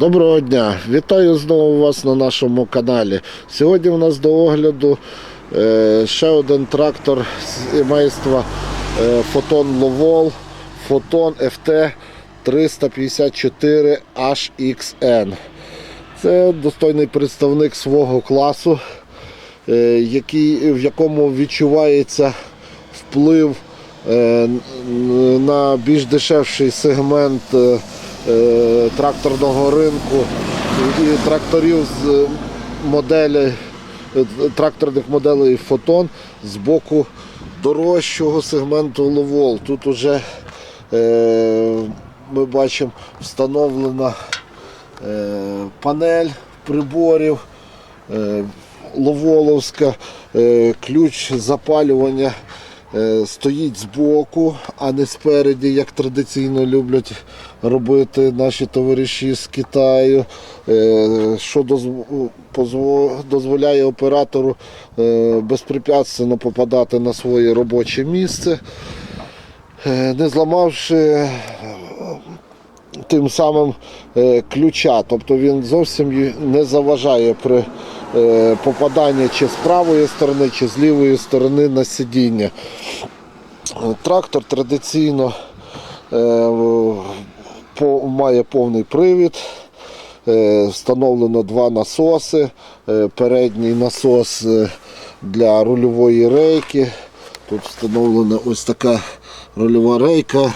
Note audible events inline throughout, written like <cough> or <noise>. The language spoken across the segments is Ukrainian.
Доброго дня! Вітаю знову вас на нашому каналі. Сьогодні у нас до огляду е, ще один трактор сімейства е, Фотон Ловол Фотон FT 354 HXN. Це достойний представник свого класу, е, який, в якому відчувається вплив на більш дешевший сегмент тракторного ринку і тракторів з моделі, е, тракторних моделей Фотон з боку дорожчого сегменту Ловол. Тут уже е, ми бачимо встановлена е, панель приборів. Е, Ловоловська, е, ключ запалювання е, стоїть збоку, а не спереді, як традиційно люблять робити наші товариші з Китаю, е, що дозволяє оператору е, безпрепятственно попадати на своє робоче місце, е, не зламавши тим самим е, ключа. Тобто він зовсім не заважає при е, попаданні чи з правої сторони, чи з лівої сторони на сидіння. Трактор традиційно е, має повний привід. Е, Встановлено два насоси. Передній насос для рульової рейки. Тут встановлена ось така рульова рейка,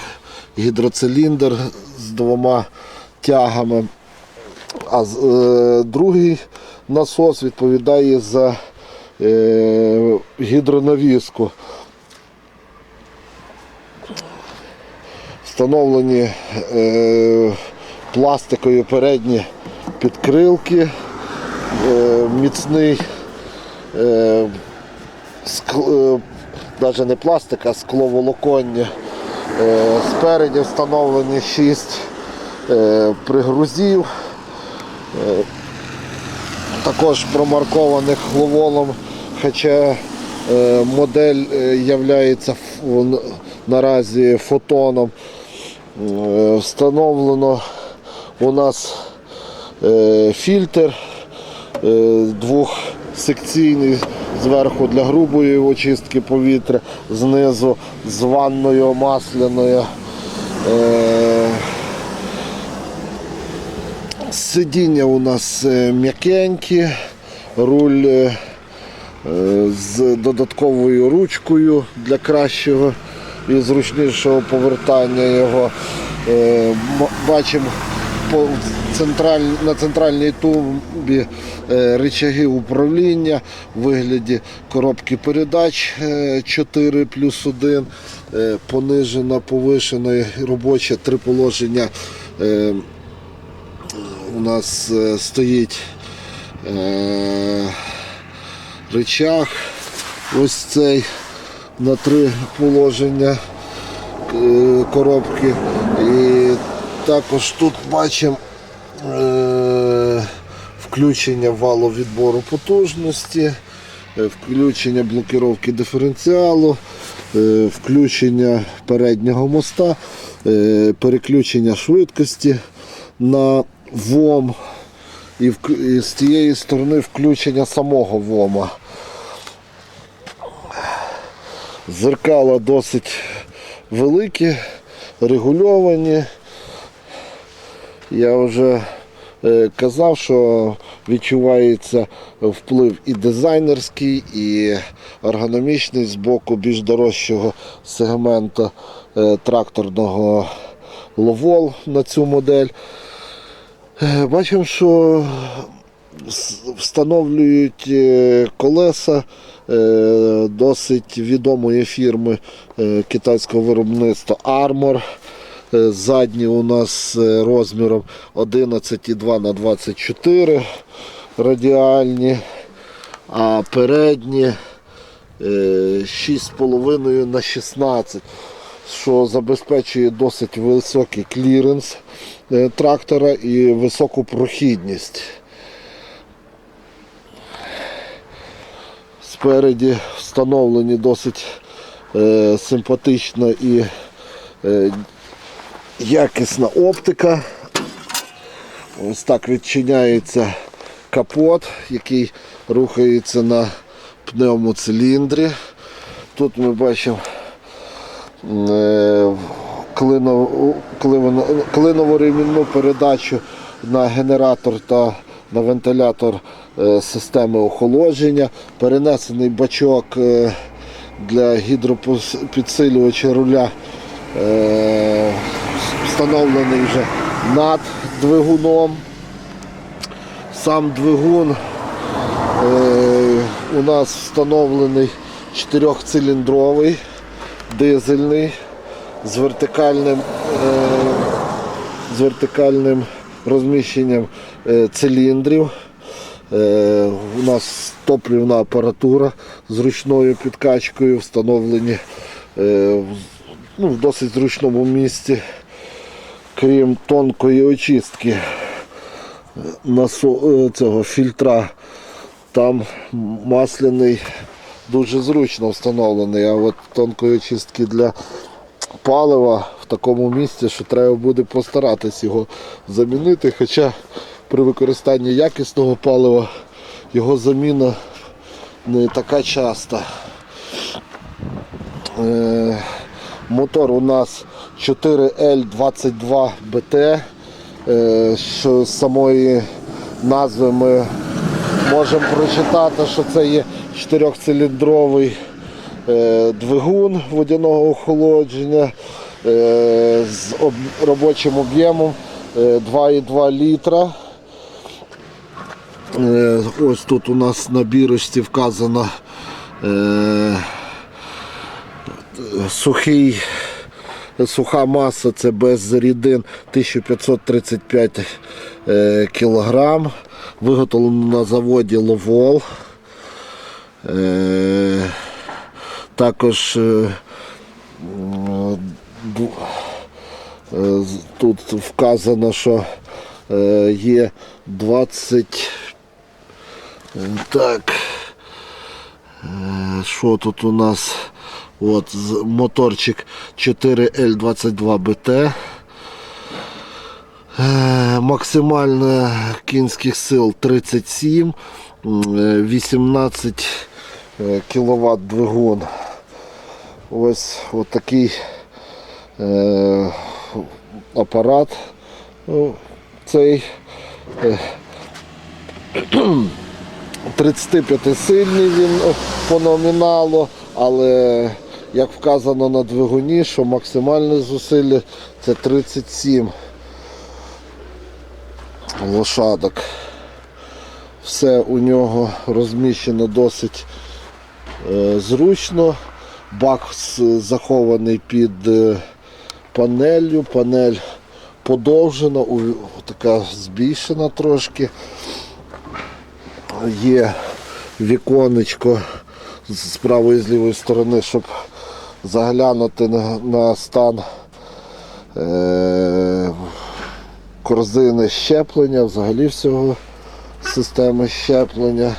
гідроциліндр з двома тягами. А е, другий насос відповідає за е, гідронавіску. Встановлені е, пластикові передні підкрилки, е, міцний е, ск- е, навіть не пластик, а скловолоконня. Е, Спереді встановлені 6 е, пригрузів, також промаркованих ловолом, хоча е, модель є наразі фотоном. Е, Встановлено у нас е, фільтр е, двохсекційний зверху для грубої очистки повітря, знизу з ванною масляною. Е, Сидіння у нас е, м'якенькі, руль е, е, з додатковою ручкою для кращого і зручнішого повертання його. Бачимо на центральній тумбі рычаги управління в вигляді коробки передач е, 4 плюс 1, е, понижена, повишена і робоче три положення. У нас е, стоїть е, рычаг ось цей на три положення е, коробки. І також тут бачимо включення валу відбору потужності, включення блокировки диференціалу, включення переднього моста, переключення швидкості на ВОМ і, вк- і з тієї сторони включення самого ВОМа. Зеркала досить великі, регульовані. Я вже е, казав, що відчувається вплив і дизайнерський, і ергономічний з боку більш дорожчого сегменту е, тракторного ловол на цю модель. Е, Бачимо, що встановлюють е, колеса е, досить відомої фірми китайського виробництва Armor. Задні у нас розміром 11,2 на 24 радіальні, а передні е, 6,5 на 16, що забезпечує досить високий кліренс е, трактора і високу прохідність. Спереді встановлені досить е, симпатична і е, якісна оптика. Ось так відчиняється капот, який рухається на пневмоциліндрі. Тут ми бачимо клиново- клинову ремінну передачу на генератор та на вентилятор е, системи охолодження, перенесений бачок е, для гідропідсилювача руля е, встановлений вже над двигуном. Сам двигун е, у нас встановлений чотирьохциліндровий, дизельний з вертикальним, е, з вертикальним розміщенням е, циліндрів. Е, у нас топлівна апаратура з ручною підкачкою встановлені ну, в досить зручному місці, крім тонкої очистки цього фільтра. Там масляний дуже зручно встановлений, а от тонкої очистки для палива в такому місці, що треба буде постаратись його замінити. Хоча при використанні якісного палива його заміна не така часта. Е, Мотор у нас 4L22BT, е, що з самої назви ми можемо прочитати, що це є чотирьохциліндровий е, двигун водяного охолодження е, з робочим об'ємом е, 2,2 літра. Е, Ось тут у нас на бірочці вказано сухий, суха маса це без рідин 1535 е, кілограм. Виготовлено на заводі Ловол. Е, також е, е, тут вказано, що е, є 20. е, Так. Що тут у нас? От, моторчик 4L22BT. Е, Максимальна кінських сил 37, е, 18 кВт двигун. Ось такий е, апарат. Ну, Цей е, <clears throat> 35-сильний він по номіналу, але як вказано на двигуні, що максимальне зусилля це 37 лошадок. Все у нього розміщено досить е, зручно. Бак захований під е, панелью. Панель подовжена, у- така збільшена трошки. Є віконечко з правої і з лівої сторони, щоб заглянути на, на стан е, корзини щеплення, взагалі всього системи щеплення.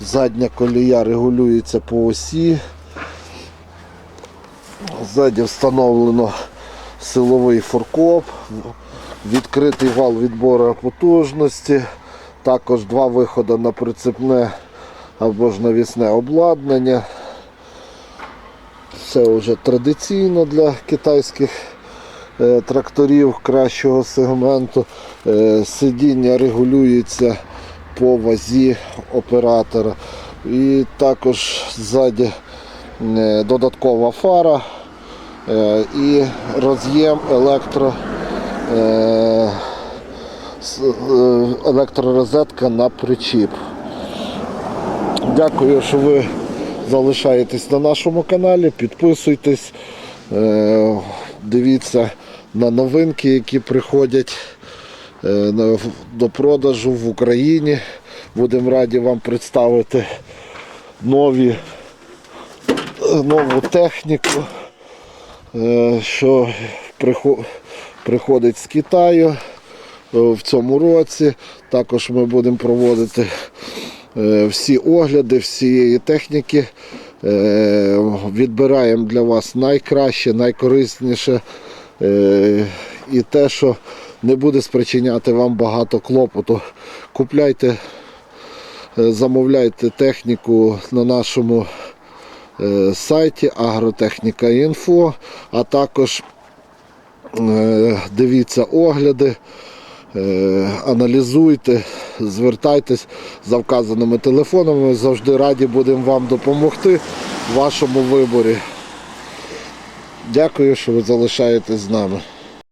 Задня колія регулюється по осі. Ззаді встановлено силовий форкоп, відкритий вал відбору потужності, також два виходи на прицепне або ж навісне обладнання. Це вже традиційно для китайських тракторів кращого сегменту. Е, Сидіння регулюється по вазі оператора. І також ззаді е, додаткова фара е, і роз'єм електро, е, е, електророзетка на причіп. Дякую, що ви залишаєтесь на нашому каналі. Підписуйтесь, е, дивіться на новинки, які приходять е, до продажу в Україні. Будемо раді вам представити нові, нову техніку, е, що приходить з Китаю е, в цьому році. Також ми будемо проводити всі огляди всієї техніки. Відбираємо для вас найкраще, найкорисніше і те, що не буде спричиняти вам багато клопоту. Купляйте, е, замовляйте техніку на нашому е, сайті Агротехніка.Інфо, а також е, дивіться огляди. Е, Аналізуйте, звертайтесь за вказаними телефонами. Ми завжди раді будемо вам допомогти в вашому виборі. Дякую, що ви залишаєтесь з нами.